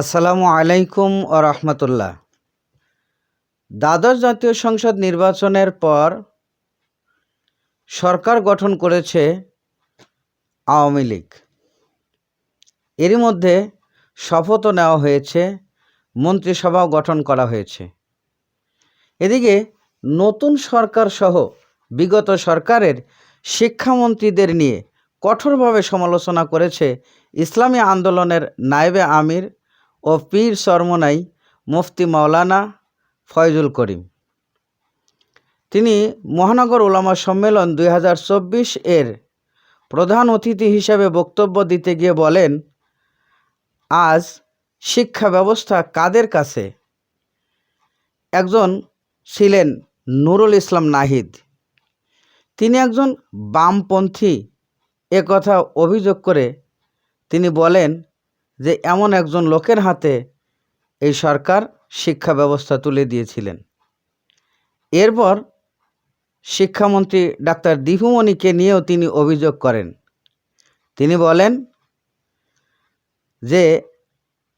আসসালামু আলাইকুম ও রহমতুল্লাহ। দ্বাদশ জাতীয় সংসদ নির্বাচনের পর সরকার গঠন করেছে আওয়ামী লীগ। এরই মধ্যে শপথও নেওয়া হয়েছে, মন্ত্রিসভাও গঠন করা হয়েছে। এদিকে নতুন সরকার সহ বিগত সরকারের শিক্ষামন্ত্রীদের নিয়ে কঠোরভাবে সমালোচনা করেছে ইসলামী আন্দোলনের নায়েবে আমির ও পীর সরমনাই মুফতি মাওলানা ফয়জুল করিম। তিনি মহানগর ওলামা সম্মেলন দুই হাজার চব্বিশ এর প্রধান অতিথি হিসেবে বক্তব্য দিতে গিয়ে বলেন, আজ শিক্ষা ব্যবস্থা কাদের কাছে? একজন ছিলেন নুরুল ইসলাম নাহিদ। তিনি একজন বামপন্থী। কথা অভিযোগ করে তিনি বলেন যে এমন একজন লোকের হাতে এই সরকার শিক্ষা ব্যবস্থা তুলে দিয়েছিলেন। এরপর শিক্ষামন্ত্রী ডাক্তার দীপুমণিকে নিয়েও তিনি অভিযোগ করেন। তিনি বলেন যে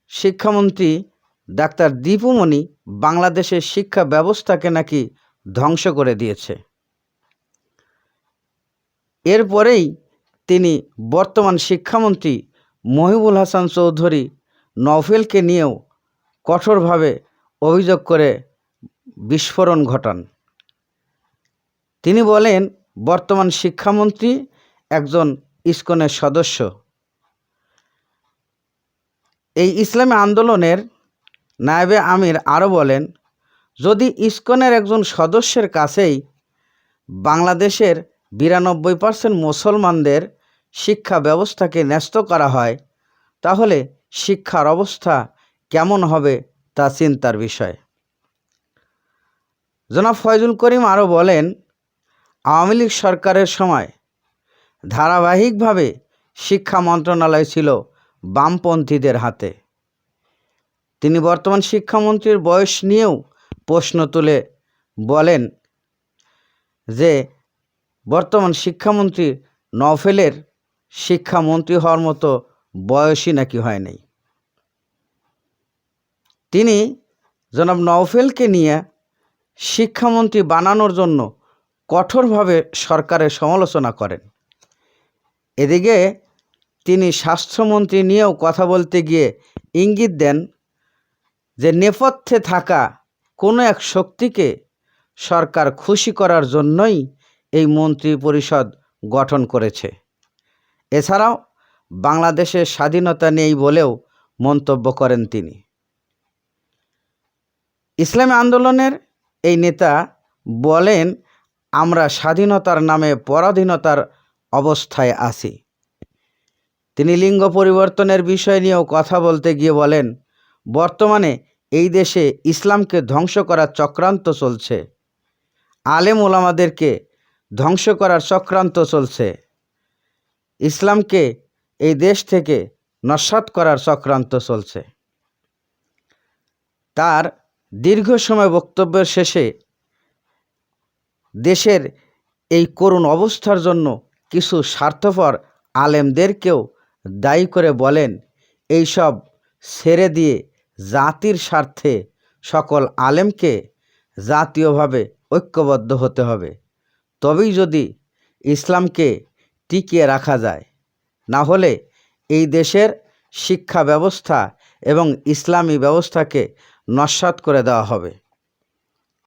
শিক্ষামন্ত্রী ডাক্তার দীপুমণি বাংলাদেশের শিক্ষা ব্যবস্থাকে নাকি ধ্বংস করে দিয়েছে। এরপরেই তিনি বর্তমান শিক্ষামন্ত্রী মহিবুল হাসান চৌধুরী নভেলকে নিয়েও কঠোরভাবে অভিযোগ করে বিস্ফোরণ ঘটান। তিনি বলেন, বর্তমান শিক্ষামন্ত্রী একজন ইস্কনের সদস্য। এই ইসলামী আন্দোলনের নায়েবে আমির আরও বলেন, যদি ইস্কনের একজন সদস্যের কাছেই বাংলাদেশের বিরানব্বই পার্সেন্ট মুসলমানদের শিক্ষা ব্যবস্থাকে ন্যস্ত করা হয়, তাহলে শিক্ষার অবস্থা কেমন হবে তা চিন্তার বিষয়। জনাব ফয়জুল করিম আরও বলেন, আওয়ামী লীগ সরকারের সময় ধারাবাহিকভাবে শিক্ষা মন্ত্রণালয় ছিল বামপন্থীদের হাতে। তিনি বর্তমান শিক্ষামন্ত্রীর বয়স নিয়েও প্রশ্ন তুলে বলেন যে, বর্তমান শিক্ষামন্ত্রী নফেলের শিক্ষামন্ত্রী হওয়ার মতো বয়সই নাকি হয় নাই। তিনি জনাব নওফেলকে নিয়ে শিক্ষামন্ত্রী বানানোর জন্য কঠোরভাবে সরকারের সমালোচনা করেন। এদিকে তিনি স্বাস্থ্যমন্ত্রী নিয়েও কথা বলতে গিয়ে ইঙ্গিত দেন যে নেপথ্যে থাকা কোনো এক শক্তিকে সরকার খুশি করার জন্যই এই মন্ত্রী পরিষদ গঠন করেছে। এছাড়াও বাংলাদেশের স্বাধীনতা নেই বলেও মন্তব্য করেন তিনি। ইসলামী আন্দোলনের এই নেতা বলেন, আমরা স্বাধীনতার নামে পরাধীনতার অবস্থায় আছি। তিনি লিঙ্গ পরিবর্তনের বিষয় নিয়েও কথা বলতে গিয়ে বলেন, বর্তমানে এই দেশে ইসলামকে ধ্বংস করার চক্রান্ত চলছে। আলেম ওলামাদেরকে ধ্বংস করার চক্রান্ত চলছে। ইসলামকে এই দেশ থেকে নস্বাত করার চক্রান্ত চলছে। তার দীর্ঘ সময় বক্তব্যের শেষে দেশের এই করুণ অবস্থার জন্য কিছু স্বার্থপর আলেমদেরকেও দায়ী করে বলেন, এইসব ছেড়ে দিয়ে জাতির স্বার্থে সকল আলেমকে জাতীয়ভাবে ঐক্যবদ্ধ হতে হবে। তবেই যদি ইসলামকে টিকিয়ে রাখা যায়। না হলে এই দেশের শিক্ষা ব্যবস্থা এবং ইসলামী ব্যবস্থাকে নস্বাত করে দেওয়া হবে।